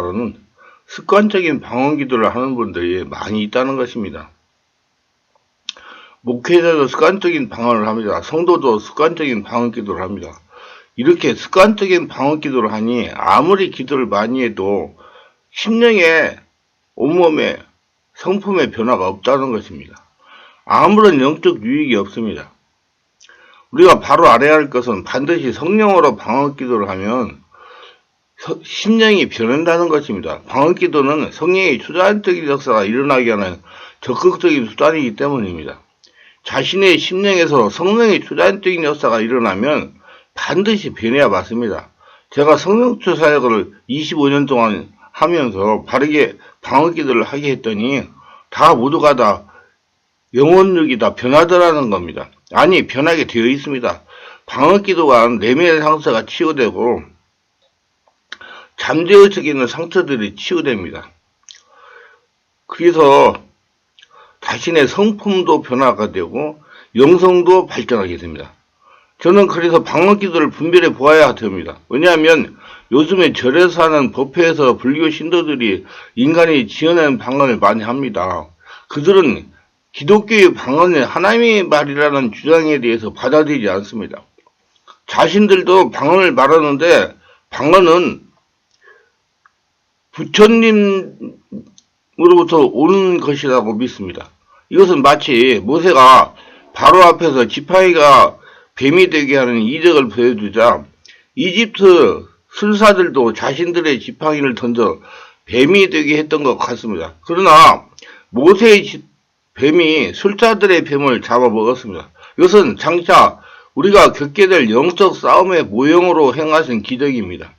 바로는 습관적인 방언 기도를 하는 분들이 많이 있다는 것입니다. 목회자도 습관적인 방언을 합니다. 성도도 습관적인 방언 기도를 합니다. 이렇게 습관적인 방언 기도를 하니 아무리 기도를 많이 해도 심령에 온몸에 성품의 변화가 없다는 것입니다. 아무런 영적 유익이 없습니다. 우리가 바로 알아야 할 것은 반드시 성령으로 방언 기도를 하면 서- 심령이 변한다는 것입니다. 방언 기도는 성령의 추자적인 역사가 일어나게 하는 적극적인 수단이기 때문입니다. 자신의 심령에서 성령의 추자적인 역사가 일어나면 반드시 변해야 맞습니다. 제가 성령추 사역을 25년 동안 하면서 바르게 방언 기도를 하게 했더니 다 모두가 다 영혼력이 다 변하더라는 겁니다. 아니 변하게 되어 있습니다. 방언 기도가 내면의 상처가 치유되고 잠재의식에 있는 상처들이 치유됩니다. 그래서 자신의 성품도 변화가 되고 영성도 발전하게 됩니다. 저는 그래서 방언 기도를 분별해 보아야 됩니다. 왜냐하면 요즘에 절에서 하는 법회에서 불교 신도들이 인간이 지어낸 방언을 많이 합니다. 그들은 기독교의 방언은 하나님의 말이라는 주장에 대해서 받아들이지 않습니다. 자신들도 방언을 말하는데 방언은 부처님으로부터 오는 것이라고 믿습니다. 이것은 마치 모세가 바로 앞에서 지팡이가 뱀이 되게 하는 이적을 보여주자 이집트 술사들도 자신들의 지팡이를 던져 뱀이 되게 했던 것 같습니다. 그러나 모세의 지- 뱀이 술사들의 뱀을 잡아먹었습니다. 이것은 장차 우리가 겪게 될 영적 싸움의 모형으로 행하신 기적입니다.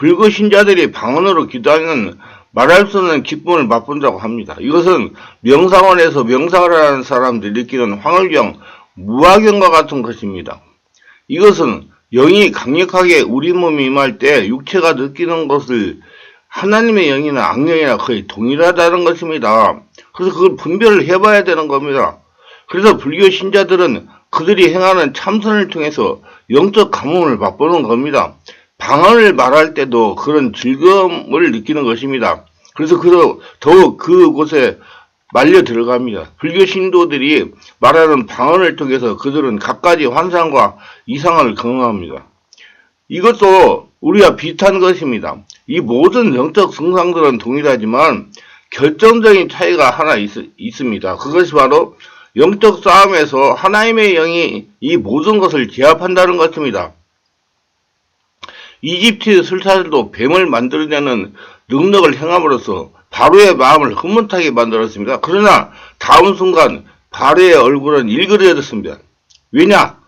불교 신자들이 방언으로 기도하면 말할 수 없는 기쁨을 맛본다고 합니다. 이것은 명상원에서 명상을 하는 사람들이 느끼는 황홀경, 무화경과 같은 것입니다. 이것은 영이 강력하게 우리 몸에 임할 때 육체가 느끼는 것을 하나님의 영이나 악령이나 거의 동일하다는 것입니다. 그래서 그걸 분별을 해봐야 되는 겁니다. 그래서 불교 신자들은 그들이 행하는 참선을 통해서 영적 감흥을 맛보는 겁니다. 방언을 말할 때도 그런 즐거움을 느끼는 것입니다. 그래서 그, 더욱 그곳에 말려 들어갑니다. 불교 신도들이 말하는 방언을 통해서 그들은 갖가지 환상과 이상을 경험합니다. 이것도 우리와 비슷한 것입니다. 이 모든 영적 증상들은 동일하지만 결정적인 차이가 하나 있, 있습니다. 그것이 바로 영적 싸움에서 하나님의 영이 이 모든 것을 제압한다는 것입니다. 이집트 술사들도 뱀을 만들어내는 능력을 행함으로써 바로의 마음을 흐뭇하게 만들었습니다. 그러나 다음 순간 바로의 얼굴은 일그러졌습니다. 왜냐?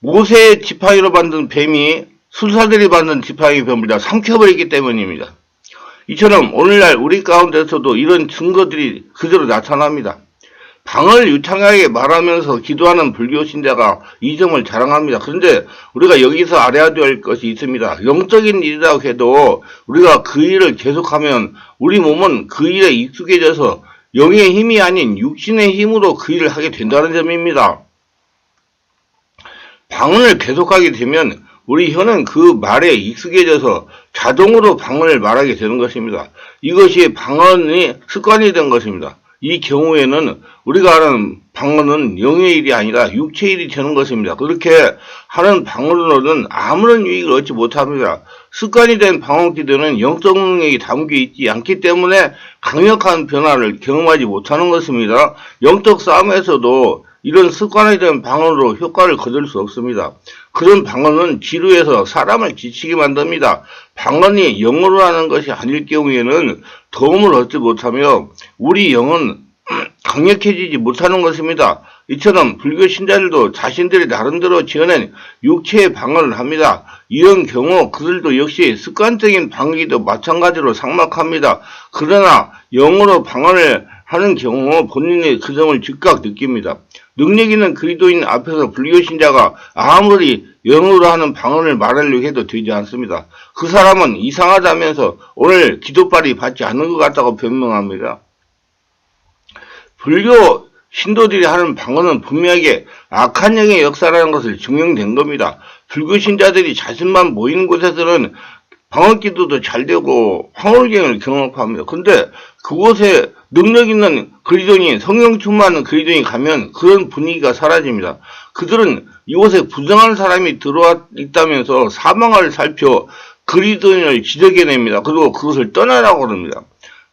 모세의 지팡이로 만든 뱀이 술사들이 만든 지팡이 뱀보다 삼켜버리기 때문입니다. 이처럼 오늘날 우리 가운데서도 이런 증거들이 그대로 나타납니다. 방을 유창하게 말하면서 기도하는 불교 신자가 이 점을 자랑합니다. 그런데 우리가 여기서 알아야 될 것이 있습니다. 영적인 일이라고 해도 우리가 그 일을 계속하면 우리 몸은 그 일에 익숙해져서 영의 힘이 아닌 육신의 힘으로 그 일을 하게 된다는 점입니다. 방언을 계속하게 되면 우리 혀는 그 말에 익숙해져서 자동으로 방언을 말하게 되는 것입니다. 이것이 방언이 습관이 된 것입니다. 이 경우에는 우리가 하는 방언은 영의 일이 아니라 육체의 일이 되는 것입니다. 그렇게 하는 방언으로는 아무런 유익을 얻지 못합니다. 습관이 된 방언 기도는 영적 능력이 담겨 있지 않기 때문에 강력한 변화를 경험하지 못하는 것입니다. 영적 싸움에서도 이런 습관이 된 방언으로 효과를 거둘 수 없습니다. 그런 방언은 지루해서 사람을 지치게 만듭니다. 방언이 영어로 하는 것이 아닐 경우에는 도움을 얻지 못하며 우리 영은 강력해지지 못하는 것입니다. 이처럼 불교 신자들도 자신들이 나름대로 지어낸 육체의 방언을 합니다. 이런 경우 그들도 역시 습관적인 방언기도 마찬가지로 상막합니다. 그러나 영어로 방언을 하는 경우 본인이 그 점을 즉각 느낍니다. 능력 있는 그리스도인 앞에서 불교 신자가 아무리 영어로 하는 방언을 말하려고 해도 되지 않습니다. 그 사람은 이상하다면서 오늘 기도빨이 받지 않는 것 같다고 변명합니다. 불교 신도들이 하는 방언은 분명하게 악한 영의 역사라는 것을 증명된 겁니다. 불교 신자들이 자신만 모이는 곳에서는 방언기도도 잘 되고 황홀경을 경험합니다. 근데 그곳에 능력 있는 그리스도인이 성령 충만한 그리스도인이 가면 그런 분위기가 사라집니다. 그들은 이곳에 부정한 사람이 들어와 있다면서 사망을 살펴 그리스도인을 지적해냅니다. 그리고 그것을 떠나라고 합니다.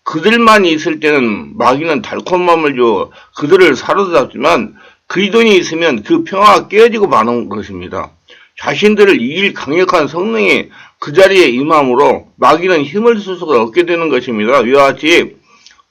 그들만 있을 때는 마귀는 달콤함을 줘 그들을 사로잡지만 그리스도인이 있으면 그 평화가 깨지고 마는 것입니다. 자신들을 이길 강력한 성령이 그 자리에 임함으로 마귀는 힘을 스스로 얻게 되는 것입니다. 이와 같이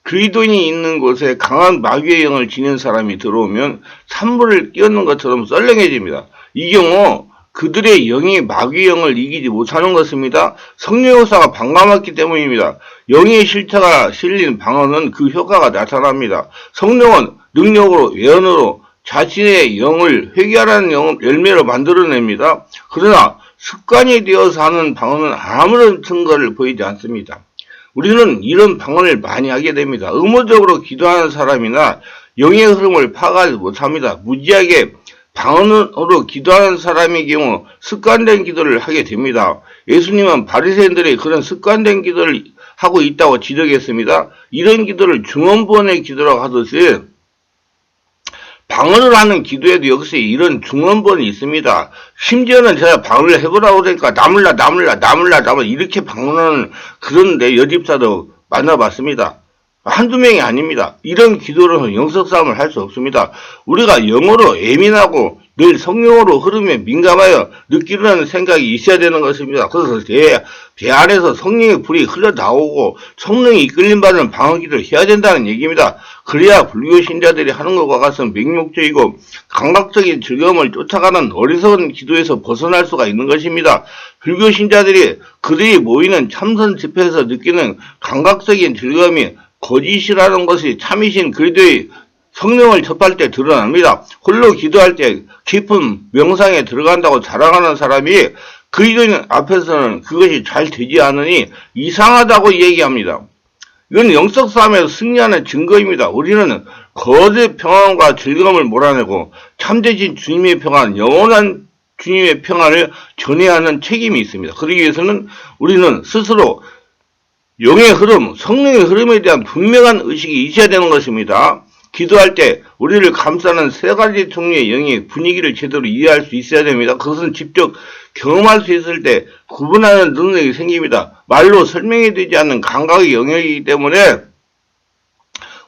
그리스도인이 있는 곳에 강한 마귀의 영을 지닌 사람이 들어오면 산물을 끼얹는 것처럼 썰렁해집니다. 이 경우 그들의 영이 마귀의 영을 이기지 못하는 것입니다. 성령 요사가 반감했기 때문입니다. 영의 실체가 실린 방언은 그 효과가 나타납니다. 성령은 능력으로 예언으로 자신의 영을 회개하라는 영, 열매로 만들어냅니다. 그러나 습관이 되어서 하는 방언은 아무런 증거를 보이지 않습니다. 우리는 이런 방언을 많이 하게 됩니다. 의무적으로 기도하는 사람이나 영의 흐름을 파악하지 못합니다. 무지하게 방언으로 기도하는 사람의 경우 습관된 기도를 하게 됩니다. 예수님은 바리새인들의 그런 습관된 기도를 하고 있다고 지적했습니다. 이런 기도를 중원본의 기도라고 하듯이 방언을 하는 기도에도 역시 이런 중원본이 있습니다. 심지어는 제가 방언을 해보라고 그러니까 나물라 나물라 나물라 나물라 이렇게 방언하는 그런데 여집사도 만나봤습니다. 한두 명이 아닙니다. 이런 기도로는 영적 싸움을 할 수 없습니다. 우리가 영어로 예민하고 늘 성령으로 흐름에 민감하여 느끼려는 생각이 있어야 되는 것입니다. 그래서 제, 제 안에서 성령의 불이 흘러나오고 성령이 이끌림 받는 방언기도를 해야 된다는 얘기입니다. 그래야 불교 신자들이 하는 것과 같은 맹목적이고 감각적인 즐거움을 쫓아가는 어리석은 기도에서 벗어날 수가 있는 것입니다. 불교 신자들이 그들이 모이는 참선 집회에서 느끼는 감각적인 즐거움이 거짓이라는 것이 참이신 그리스도의 성령을 접할 때 드러납니다. 홀로 기도할 때 깊은 명상에 들어간다고 자랑하는 사람이 그리스도인 앞에서는 그것이 잘 되지 않으니 이상하다고 얘기합니다. 이건 영적 싸움에서 승리하는 증거입니다. 우리는 거짓 평안과 즐거움을 몰아내고 참되신 주님의 평안, 영원한 주님의 평안을 전해야 하는 책임이 있습니다. 그러기 위해서는 우리는 스스로 영의 흐름, 성령의 흐름에 대한 분명한 의식이 있어야 되는 것입니다. 기도할 때 우리를 감싸는 세 가지 종류의 영의 분위기를 제대로 이해할 수 있어야 됩니다. 그것은 직접 경험할 수 있을 때 구분하는 능력이 생깁니다. 말로 설명이 되지 않는 감각의 영역이기 때문에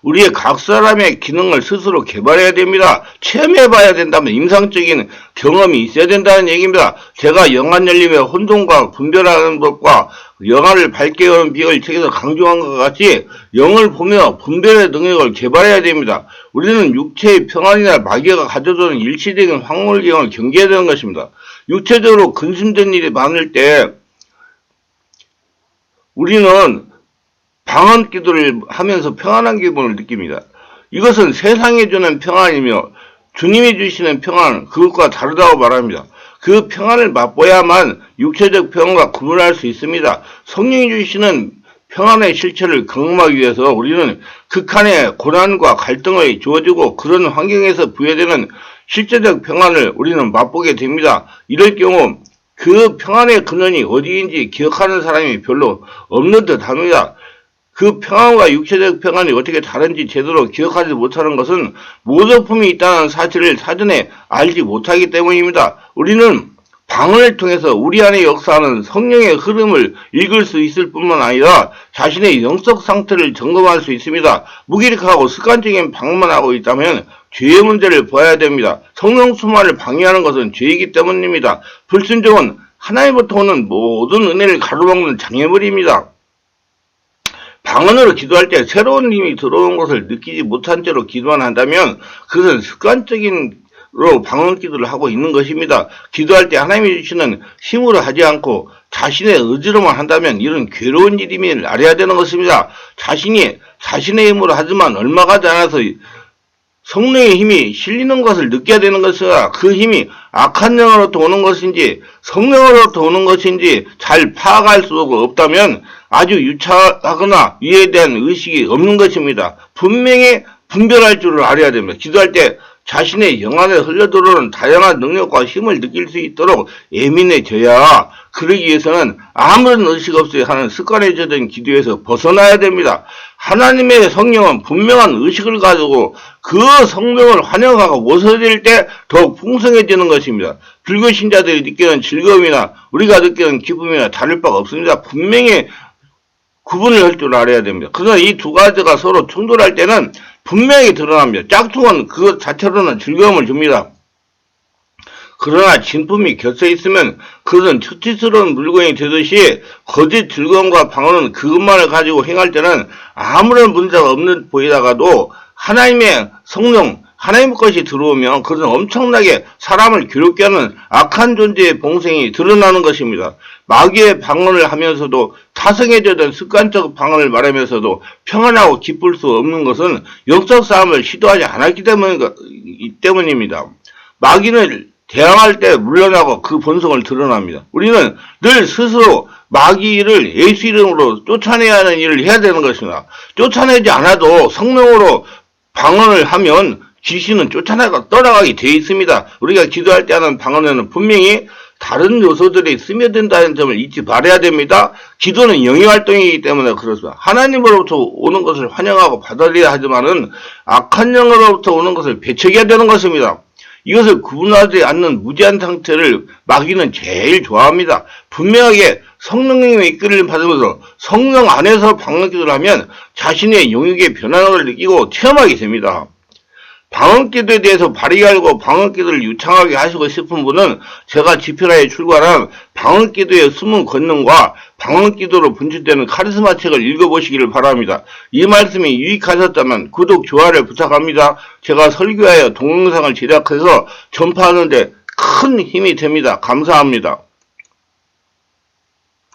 우리의 각 사람의 기능을 스스로 개발해야 됩니다. 체험해봐야 된다면 임상적인 경험이 있어야 된다는 얘기입니다. 제가 영안 열림의 혼돈과 분별하는 것과 영화를 밝게 여는 비결 책에서 강조한 것 같이 영을 보며 분별의 능력을 개발해야 됩니다. 우리는 육체의 평안이나 마귀가 가져오는 일시적인 황홀경을 경계해야 되는 것입니다. 육체적으로 근심된 일이 많을 때 우리는 방언 기도를 하면서 평안한 기분을 느낍니다. 이것은 세상에 주는 평안이며 주님이 주시는 평안, 그것과 다르다고 말합니다. 그 평안을 맛보야만 육체적 평안과 구분할 수 있습니다. 성령이 주시는 평안의 실체를 경험하기 위해서 우리는 극한의 고난과 갈등을 주어지고 그런 환경에서 부여되는 실제적 평안을 우리는 맛보게 됩니다. 이럴 경우 그 평안의 근원이 어디인지 기억하는 사람이 별로 없는 듯 합니다. 그 평안과 육체적 평안이 어떻게 다른지 제대로 기억하지 못하는 것은 모조품이 있다는 사실을 사전에 알지 못하기 때문입니다. 우리는 방언을 통해서 우리 안에 역사하는 성령의 흐름을 읽을 수 있을 뿐만 아니라 자신의 영적 상태를 점검할 수 있습니다. 무기력하고 습관적인 방언만 하고 있다면 죄의 문제를 봐야 됩니다. 성령 수만을 방해하는 것은 죄이기 때문입니다. 불순종은 하나님부터 오는 모든 은혜를 가로막는 장애물입니다. 방언으로 기도할 때 새로운 힘이 들어온 것을 느끼지 못한 채로 기도만 한다면 그것은 습관적인 로 방언 기도를 하고 있는 것입니다. 기도할 때 하나님이 주시는 힘으로 하지 않고 자신의 의지로만 한다면 이런 괴로운 일임을 알아야 되는 것입니다. 자신이 자신의 힘으로 하지만 얼마 가지 않아서 성령의 힘이 실리는 것을 느껴야 되는 것이라 그 힘이 악한 영으로부터 오는 것인지 성령으로부터 오는 것인지 잘 파악할 수가 없다면 아주 유차하거나 이에 대한 의식이 없는 것입니다. 분명히 분별할 줄을 알아야 됩니다. 기도할 때 자신의 영 안에 흘러들어오는 다양한 능력과 힘을 느낄 수 있도록 예민해져야 그러기 위해서는 아무런 의식 없이 하는 젖은 기도에서 벗어나야 됩니다. 하나님의 성령은 분명한 의식을 가지고 그 성령을 환영하고 모서질 때 더욱 풍성해지는 것입니다. 불교 신자들이 느끼는 즐거움이나 우리가 느끼는 기쁨이나 다를 바가 없습니다. 분명히 구분을 할 줄 알아야 됩니다. 그러나 이두 가지가 서로 충돌할 때는 분명히 드러납니다. 짝퉁은 그것 자체로는 즐거움을 줍니다. 그러나 진품이 겹쳐 있으면 그것은 처치스러운 물건이 되듯이 거짓 즐거움과 방언은 그것만을 가지고 행할 때는 아무런 문제가 없는 보이다가도 하나님의 성령, 하나님 것이 들어오면 그것은 엄청나게 사람을 괴롭게 하는 악한 존재의 봉생이 드러나는 것입니다. 마귀의 방언을 하면서도 타성해져던 습관적 방언을 말하면서도 평안하고 기쁠 수 없는 것은 역적 싸움을 시도하지 않았기 때문, 때문입니다. 마귀는 대항할 때 물러나고 그 본성을 드러납니다. 우리는 늘 스스로 마귀를 예수 이름으로 쫓아내야 하는 일을 해야 되는 것입니다. 쫓아내지 않아도 성령으로 방언을 하면 귀신은 쫓아나가 떠나가게 되어 있습니다. 우리가 기도할 때 하는 방언에는 분명히 다른 요소들이 스며든다는 점을 잊지 말아야 됩니다. 기도는 영의 활동이기 때문에 그렇습니다. 하나님으로부터 오는 것을 환영하고 받아들여야 하지만은 악한 영으로부터 오는 것을 배척해야 되는 것입니다. 이것을 구분하지 않는 무지한 상태를 마귀는 제일 좋아합니다. 분명하게 성령님의 이끌림 받으면서 성령 안에서 방언기도를 하면 자신의 영역의 변화를 느끼고 체험하게 됩니다. 방언기도에 대해서 알고 방언기도를 유창하게 하시고 싶은 분은 제가 지표라에 출간한 방언기도의 숨은 권능과 방언기도로 분출되는 카리스마 책을 읽어보시기를 바랍니다. 이 말씀이 유익하셨다면 구독, 좋아요를 부탁합니다. 제가 설교하여 동영상을 제작해서 전파하는데 큰 힘이 됩니다. 감사합니다.